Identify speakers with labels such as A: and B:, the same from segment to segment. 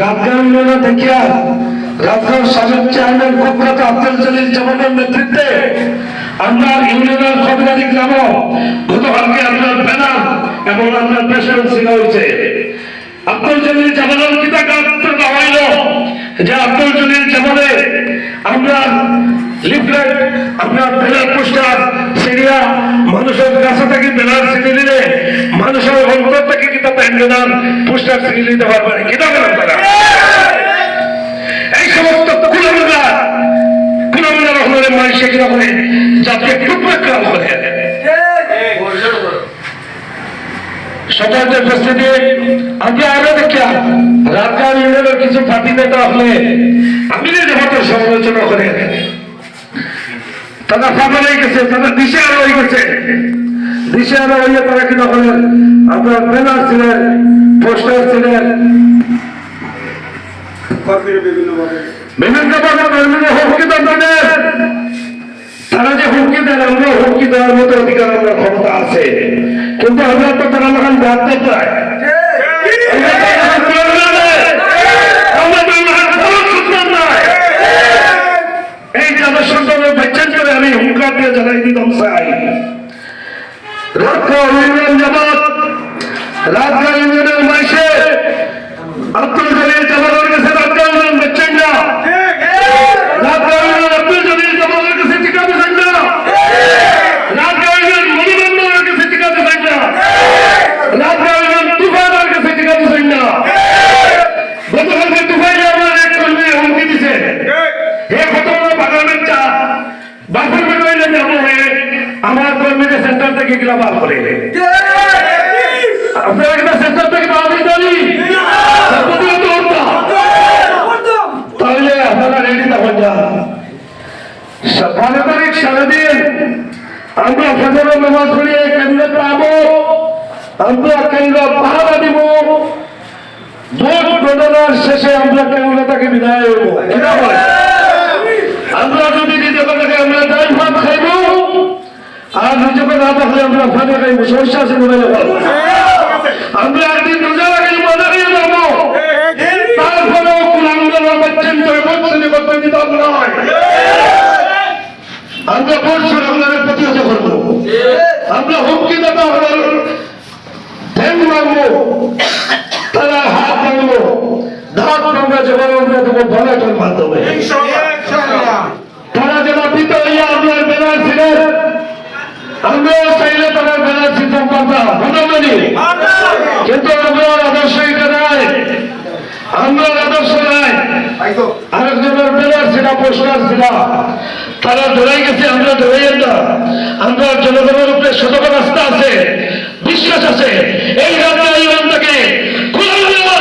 A: ইউনিয়নে দেখিয়া রাতগাঁও সাবেক চেয়ারম্যান কুখ্যাত আব্দুল জলিল জামানের নেতৃত্বে আমরা ইউনিয়নের সরকারি গ্রাম গতকালকে আপনার ব্যানার এবং আপনার প্রেসিডেন্ট ছিল হয়েছে। আব্দুল জলিল জামানের কিতা কাজ হইল? যে আব্দুল জলিল জামানে আমরা লিফলেট, আপনার ব্যানার পোস্টার সিরিয়া মানুষের কাছে থেকে ব্যানার ছিঁড়ে দিলে, মানুষের অন্তর থেকে কিতা ব্যানার পোস্টার ছিঁড়ে দিতে পারবে না। কিতা বলেন তারা? এই সমস্ত কুলামিরা কুলামিরা রহমানের মানুষে কিনা বলে যাতে টুকরা কাম করে সমাজের উপস্থিতি আমরা আরও দেখিয়া ইউনিয়নের কিছু পার্টি নেতা হলে আমি যে সমালোচনা করে। তারা ফাঁকা হয়ে গেছে তারা দিশে আরও হয়ে গেছে। দিশে আরও হইয়া তারা কিনা হলেন? আপনার ব্যানার ছিলেন পোস্টার ছিলেন। বিভিন্ন ভাবে বিভিন্ন হুমকি দেন তারা যে হুমকি দেন আমরা হুমকি দেওয়ার মতো অধিকার আমরা ক্ষমতা আছে। কিন্তু আমরা তো তারা এখন জানতে চাই জানাই দিতাম চাই রাজগাঁও ইউনিয়ন জামাত রাজগাঁও ইউনিয়নের মাইসে আব্দুল জলিল জামানের কাছে রাজগাঁও ইউনিয়ন বাচ্চান না রাজগাঁও ইউনিয়ন আব্দুল জলিল জামানের কাছে টিকা দিচ্ছেন না রাজগাঁও ইউনিয়ন মনিবন্ধনের কাছে টিকা দিচ্ছেন না রাজগাঁও ইউনিয়ন তুফানের কাছে টিকা দিচ্ছেন না গতকালকে তুফাইলে আমার এক কর্মী হুমকি দিছে হে কতগুলো বাগানের চা বাসের বেরোইলে যাব হয়ে আমার কর্মীকে সেন্টার থেকে গেলা বার করে। আপনারা সেন্টার থেকে প্রতিহত হত্যা তাহলে সারাদিন আমরা কেন্দ্রে কেন্দ্র দিব। শেষে আমরা কেন্দ্রটাকে বিদায় হইব কিনা বলে? আমরা যদি নিজেকে আমরা ডাল ভাত খাইব আর নিজেকে না থাকলে আমরা ফাঁদে খাইব সরষা আছে বলে আমরা একদিন রোজা লাগাই মজা নিয়ে যাব তারপরেও কুলাঙ্গলা পর্যন্ত দিতাম নয় আমরা বছর আপনাদের প্রতিহত করব। আমরা হুমকি দেবো আপনার ধ্যান মানবো তারা হাত ভাঙবো দাঁত ভাঙা জবাব আমরা দেবো ধরাটার মাধ্যমে তারা যেন পিত হইয়া আপনার ব্যানার ছিলেন আমরাও চাইলে তারা ব্যানার ছিলাম পারতাম মনোমনি কিন্তু আমরা আদর্শ এটা নাই। আমরা আদর্শ নাই। আরেকজনের ব্যানার ছিল পোস্টার ছিল। তারা ধরাই গেছে আমরা ধরাই না আমরা জনগণের উপরে সতর্ক রাস্তা আছে বিশ্বাস আছে। এই রাজ্য ইমানটাকে খোলা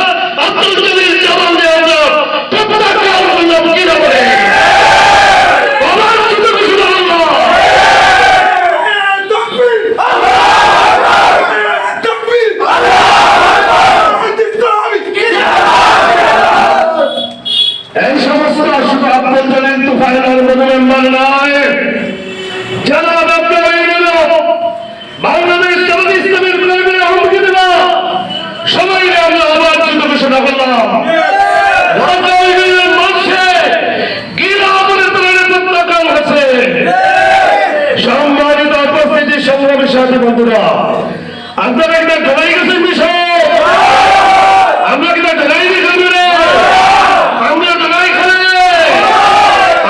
A: আব্দুল জলিল দিয়ে আমরা প্রত্যাখ্যান করলাম কি না বলে আমার শুধু কিছু বলব এই সমস্ত শুধু আব্দুল জলিল তুফাইনার মতো মেম্বার নয় যারা আপনার হয়ে বাংলাদেশ জামাত ইসলামের কর্মীরা হুমকি দেব সবাই আমরা আবার যুদ্ধ ঘোষণা করলাম রাজনৈতিক মঞ্চে গিরা বলে তোলে প্রত্যাখ্যান হয়েছে সম্মানিত উপস্থিতি সংগ্রামী সাথী বন্ধুরা আপনারা একটা ঢালাই গেছেন বিষয় আমরা কিনা ঢালাই দিয়েছি আমরা ঢালাই খাই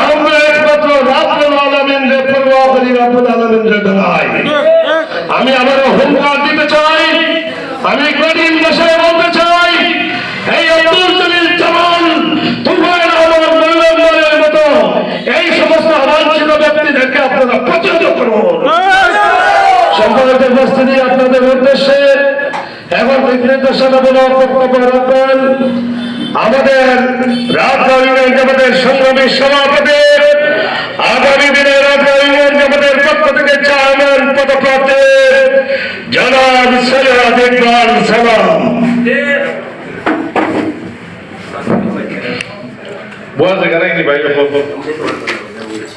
A: আমরা একমাত্র রাব্বুল আলামিনের পরোয়া করি রাব্বুল আলামিনের ঢালাই আমি আবার হুঙ্কার দিতে চাই আমি কঠিন ভাষায় বলতে চাই এই আব্দুল জলিল জামান তুফান আমার মূল্যবানের মতো এই সমস্ত অবাঞ্ছিত ব্যক্তিদেরকে আপনারা প্রচণ্ড করুন সম্পাদক উপস্থিতি আপনাদের উদ্দেশ্যে এবং আমাদের রাজধানী জগতের সংগ্রামী সভাপতি আগামী দিনে রাজধানী জগতের পক্ষ থেকে চেয়ারম্যান পদপ্রাপ্তি জনাব সৈয়দ ইকবাল সালাম।
B: জায়গা নাই ভাই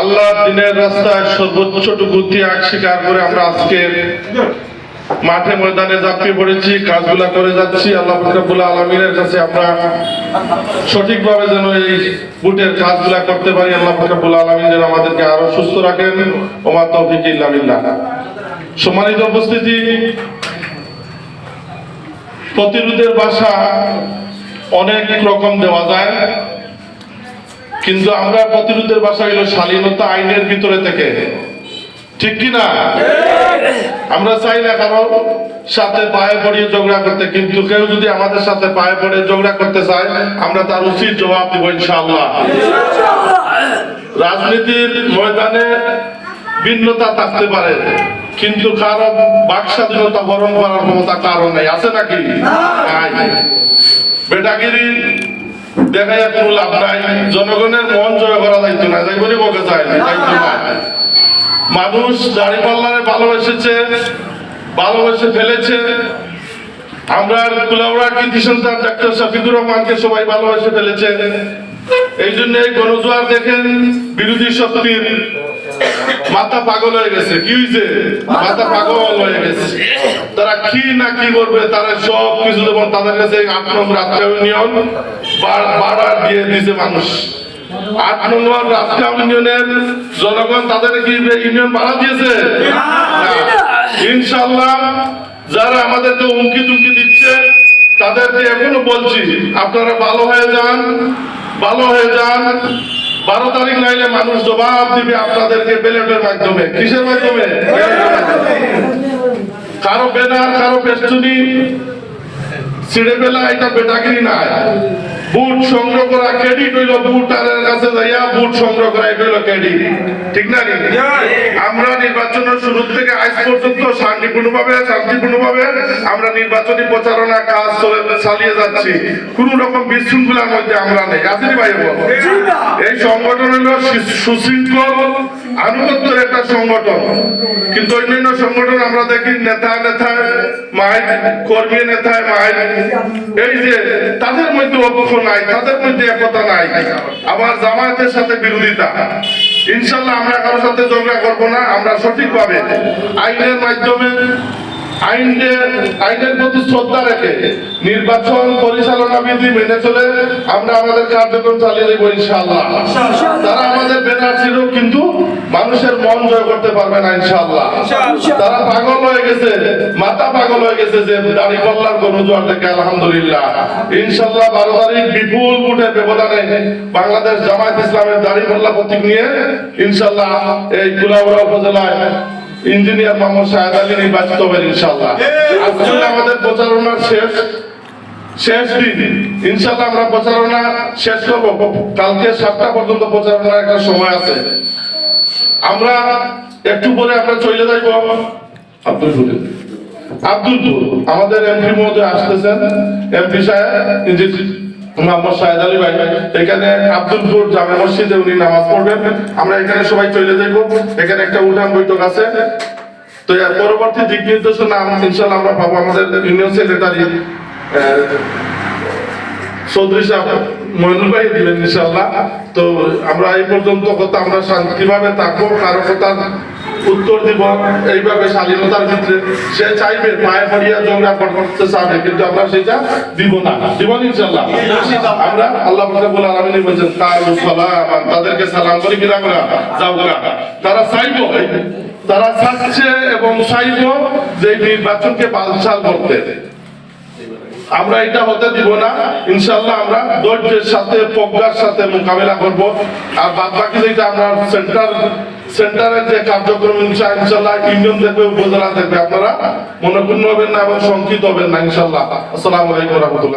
B: আল্লাহ দিনের রাস্তায় সর্বোচ্চটুকু ত্যাগ স্বীকার করে আমরা আজকে মাঠে ময়দানে ঝাঁপিয়ে পড়েছি, কাজগুলা করে যাচ্ছি। আল্লাহ রাব্বুল আলামিনের কাছে আমরা সঠিকভাবে যেন এই বুটের কাজগুলা করতে পারি। আল্লাহ রাব্বুল আলামিন যেন আমাদেরকে আরও সুস্থ রাখেন। ওমা তৌফিক ইল্লা বিল্লাহ। সম্মানিত উপস্থিতি, প্রতিরোধের বাসা অনেক রকম দেওয়া যায়। কিন্তু আমরা প্রতিরোধের ভাষা হলো শালীনতা আইনের ভিতরে থেকে। ঠিক কিনা? আমরা চাই না কারও সাথে পায়ে পড়িয়ে ঝগড়া করতে, কিন্তু কেউ যদি আমাদের সাথে পায়ে পড়ে ঝগড়া করতে চায়, আমরা তার উচিত জবাব দিব ইনশাআল্লাহ। রাজনীতির ময়দানে ভিন্নতা থাকতে পারে, কিন্তু কারও বাক স্বাধীনতা বরণ করার ক্ষমতা কারও নেই। আছে নাকি। বেটাগিরি দেখা যায় কোনো লাভ নাই। জনগণের মন জয় করা না ভালোবেসেছে, ভালোবেসে ফেলেছে। আমরা কুলাউড়া কৃতি সন্তান ডাক্তার রহমানকে সবাই ভালোবেসে ফেলেছে। এই জন্য এই গণজোয়ার দেখেন, বিরোধী শক্তির মাথা পাগল হয়ে গেছে। কি হয়েছে মাথা পাগল হয়ে গেছে। তারা কি না কি করবে, তারা সব কিছু যেমন তাদের কাছে আট নম্বর রাত্রা ইউনিয়ন। বাড়া দিয়ে দিয়েছে মানুষ। আট নম্বর রাত্রা ইউনিয়নের জনগণ তাদের কি ইউনিয়ন ভাড়া দিয়েছে? ইনশাল্লাহ যারা আমাদেরকে হুমকি তুমকি দিচ্ছে, তাদেরকে এখনও বলছি, আপনারা ভালো হয়ে যান, ভালো হয়ে যান। বারো তারিখ নাইলে মানুষ জবাব দিবে আপনাদেরকে ব্যালটের মাধ্যমে। কিসের মাধ্যমে? কারও ব্যানার, কারও পেস্টুনি ছিঁড়ে ফেলা, এটা বেটাগিরি না বুট সংগ্রহ করা ক্রেডিট হইল বুট আর কাছে যাইয়া বুট সংগ্রহ করা এটা হইল ক্রেডিট ঠিক না কি? আমরা নির্বাচনের শুরু থেকে আজ পর্যন্ত শান্তিপূর্ণভাবে শান্তিপূর্ণভাবে আমরা নির্বাচনী প্রচারণা কাজ চলে- চালিয়ে যাচ্ছি কোন রকম বিশৃঙ্খলার মধ্যে আমরা নেই আসেনি ভাই? এই সংগঠন হলো সুশৃঙ্খল আনুগত্যের একটা সংগঠন। কিন্তু অন্যান্য সংগঠন আমরা দেখি নেতা নেতায়, মাইক কর্মী নেতায় মাইক। এই যে তাদের মধ্যে ঐক্য নাই, তাদের মধ্যে একতা নাই। আবার জামায়াতের সাথে বিরোধিতা। ইনশাল্লাহ আমরা কারোর সাথে ঝগড়া করব না, আমরা সঠিকভাবে আইনের মাধ্যমে আইনের আইনের প্রতি শ্রদ্ধা রেখে নির্বাচন পরিচালনা বিধি মেনে চলে আমরা আমাদের কার্যক্রম চালিয়ে দেবো ইনশাআল্লাহ। তারা আমাদের ছিল কিন্তু মানুষের মন জয় করতে পারবে না ইনশাআল্লাহ। তারা পাগল হয়ে গেছে মাথা পাগল হয়ে গেছে যে দাড়ি কোন জোয়ার থেকে আলহামদুলিল্লাহ। ইনশাআল্লাহ বারো তারিখ বিপুল ভোটের ব্যবধানে বাংলাদেশ জামায়াত ইসলামের দাড়ি পাল্লা প্রতীক নিয়ে ইনশাআল্লাহ এই কুলাউড়া উপজেলায় ইঞ্জিনিয়ার মোহাম্মদ শাহেদ আলী নির্বাচিত হবেন ইনশাআল্লাহ। আজকে আমাদের প্রচারণার শেষ শেষ দিন। ইনশাআল্লাহ আমরা প্রচারণা শেষ করব। কালকে সাতটা পর্যন্ত প্রচারণার একটা সময় আছে। আমরা একটু পরে আমরা চলে যাইব। আব্দুলপুরে আব্দুলপুর আমাদের এমপি মহোদয় আসতেছেন। এমপি সাহেব ইঞ্জিনিয়ার। জামে নামাজ পড়বেন। আমরা এখানে সবাই চলে এখানে একটা উঠান বৈঠক আছে। তো এর পরবর্তী ইনশাল্লাহ আমাদের ভাই দিলেন ইনশাল্লাহ তো আমরা এই পর্যন্ত কথা, আমরা শান্তিভাবে থাকব, কারও কথা উত্তর দিব। এইভাবে স্বাধীনতার ক্ষেত্রে সে চাইবে, পায়ে পড়িয়া ঝগড়া করতে চাবে, কিন্তু আমরা সেটা দিব না। দিব ইনশাল্লাহ আমরা আল্লাহ বলে আলমিনী বলছেন তার সালাম তাদেরকে সালাম করি কিনা আমরা যাও গা। তারা চাইব, তারা চাচ্ছে এবং চাইব যে নির্বাচনকে বালছাল করতে। আমরা এটা হতে দিব না। ইনশাল্লাহ আমরা ধৈর্যের সাথে, প্রজ্ঞার সাথে মোকাবেলা করব। আর বাদ বাকি যেটা আমরা সেন্টার সেন্টারের যে কার্যক্রম ইনশাআল্লাহ ইউনিয়ন দেখবে, উপজেলা দেখবে। আপনারা মনে হবেন না এবং শঙ্কিত হবেন না, ইনশাল্লাহ। আসসালামু আলাইকুম রহমতুল্লাহ।